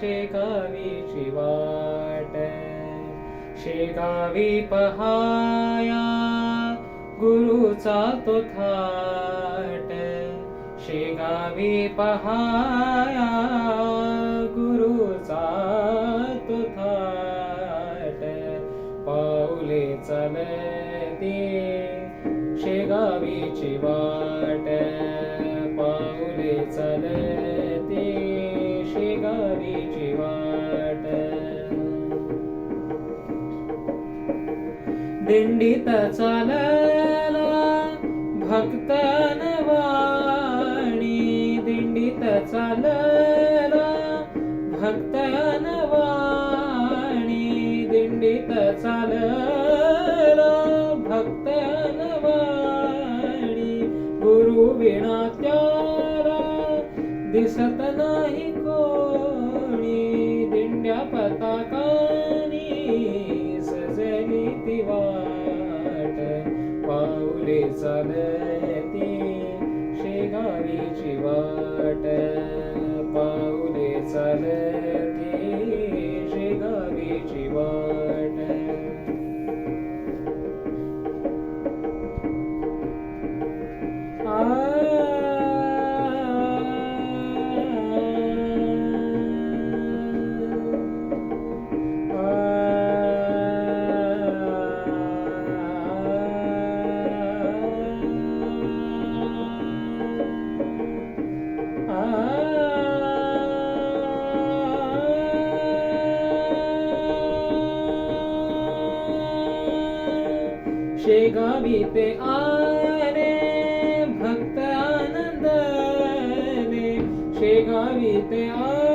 शेगावीची वाट शेगावी पहाया गुरुचा तो थाट। शेगावी पहाया गुरुचा तो थाट। पाऊले चालते शेगावीची वाट पाऊले चालते शेगावीची वाट. दिंडीत चला दिसत नाही कोणी दिंड्या पताकानी सजली ती वाट पाऊले चालय शेगावी ते आरे भक्त आनंदले शेगावी ते आ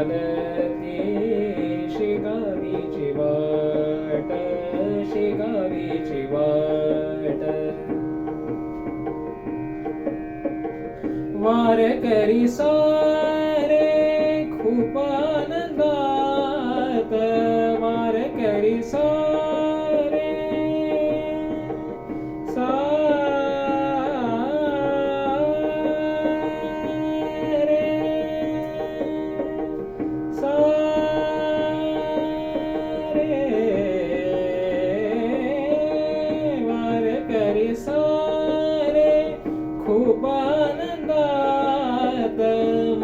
चालती शेगावीची वाट शेगावीची वाट वारकरी सारे खूप आनंदात वारकरी सारे खूप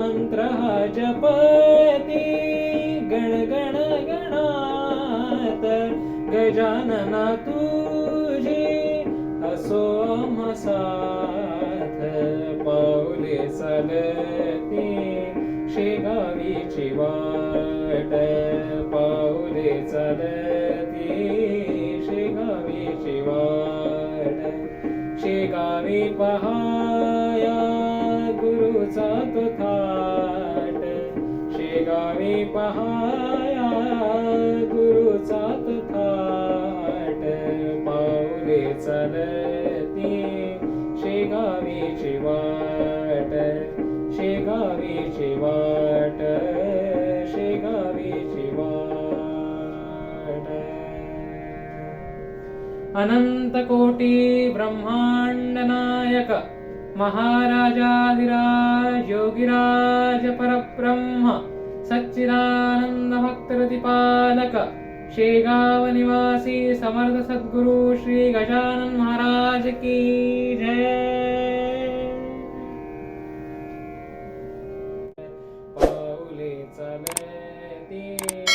मन्त्रः जपति. जपती गणगण गणात गजानना तुझी. असो मसाथ साथ पाऊले चालती शेगावीची वाट पाऊले चालती शेगावी पहाया गुरुचा तो थाट शेगावी पहाया गुरुचा तो थाट पाऊले चालती शेगावी वाट. शेगावी वाट. अनंत ब्रह्माण्डनायक ब्रह्मांड नायक महाराजाधिराज योगिराज परब्रह्म सच्चिदानंद भक्त समर्थ सद्गुरु श्री गजानन महाराज की जय। पाऊले चाले